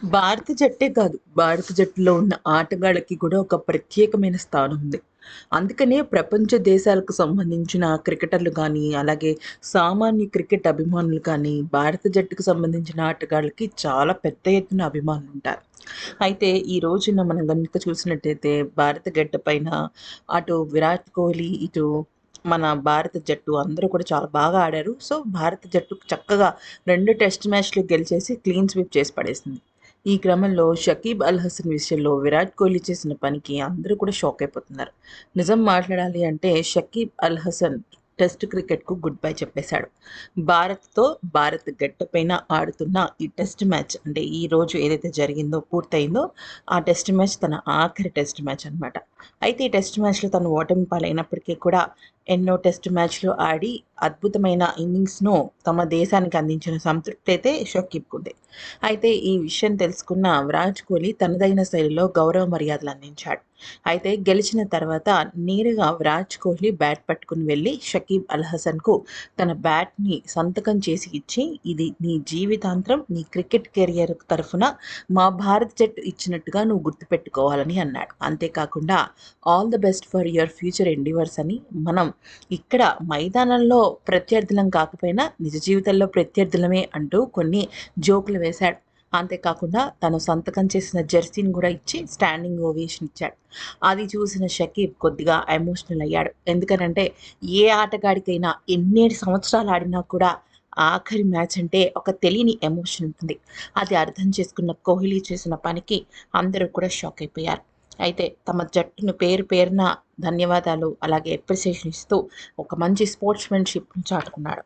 భారత జట్టే కాదు. భారత జట్టులో ఉన్న ఆటగాళ్ళకి కూడా ఒక ప్రత్యేకమైన స్థానం ఉంది. అందుకనే ప్రపంచ దేశాలకు సంబంధించిన క్రికెటర్లు కానీ అలాగే సామాన్య క్రికెట్ అభిమానులు కానీ భారత జట్టుకు సంబంధించిన ఆటగాళ్ళకి చాలా పెద్ద ఎత్తున అభిమానులు ఉంటారు. అయితే ఈ రోజున మనం కనుక చూసినట్టయితే భారత గడ్డ పైన అటు విరాట్ కోహ్లీ ఇటు మన భారత జట్టు అందరూ కూడా చాలా బాగా ఆడారు. సో భారత జట్టు చక్కగా రెండు టెస్ట్ మ్యాచ్లు గెలిచేసి క్లీన్ స్వీప్ చేసి పడేసింది. ఈ క్రమంలో షకీబ్ అల్ హసన్ విషయంలో విరాట్ కోహ్లీ చేసిన పనికి అందరూ కూడా షాక్ అయిపోతున్నారు. నిజం మాట్లాడాలి అంటే షకీబ్ అల్ హసన్ టెస్ట్ క్రికెట్కు గుడ్ బై చెప్పేశాడు. భారత్తో భారత్ గట్టపైన ఆడుతున్న ఈ టెస్ట్ మ్యాచ్ అంటే ఈ రోజు ఏదైతే జరిగిందో పూర్తయిందో ఆ టెస్ట్ మ్యాచ్ తన ఆఖరి టెస్ట్ మ్యాచ్ అనమాట అయితే ఈ టెస్ట్ మ్యాచ్లో తను ఓటమి పాలైనప్పటికీ కూడా ఎన్నో టెస్ట్ మ్యాచ్లు ఆడి అద్భుతమైన ఇన్నింగ్స్ను తమ దేశానికి అందించిన సంతృప్తి అయితే షకీబ్కు అయితే ఈ విషయం తెలుసుకున్న విరాట్ కోహ్లీ తనదైన శైలిలో గౌరవ మర్యాదలు అందించాడు. అయితే గెలిచిన తర్వాత నేరుగా విరాట్ కోహ్లీ బ్యాట్ పట్టుకుని వెళ్ళి షకీబ్ అల్ హసన్కు తన బ్యాట్ని సంతకం చేసి ఇచ్చి ఇది నీ జీవితాంతరం నీ క్రికెట్ కెరియర్ తరఫున మా భారత జట్టు ఇచ్చినట్టుగా నువ్వు గుర్తుపెట్టుకోవాలని అన్నాడు. అంతేకాకుండా all the best for your future endeavours అని మనం ఇక్కడ మైదానంలో ప్రత్యర్థులం కాకపోయినా నిజ జీవితంలో ప్రత్యర్థులమే అంటూ కొన్ని జోకులు వేశాడు. అంతేకాకుండా తను సంతకం చేసిన జెర్సీని కూడా ఇచ్చి స్టాండింగ్ ఓవేషన్ ఇచ్చాడు. అది చూసిన షకీబ్ కొద్దిగా ఎమోషనల్ అయ్యాడు. ఎందుకనంటే ఏ ఆటగాడికైనా ఎన్నేడు సంవత్సరాలు ఆడినా కూడా ఆఖరి మ్యాచ్ అంటే ఒక తెలియని ఎమోషన్ ఉంటుంది. అది అర్థం చేసుకున్న కోహ్లీ చేసిన పనికి అందరూ కూడా షాక్ అయిపోయారు. అయితే తమ జట్టును పేరు పేరున ధన్యవాదాలు అలాగే అప్రిసియేషన్ ఇస్తూ ఒక మంచి స్పోర్ట్స్మెన్షిప్ను చాటుకున్నాడు.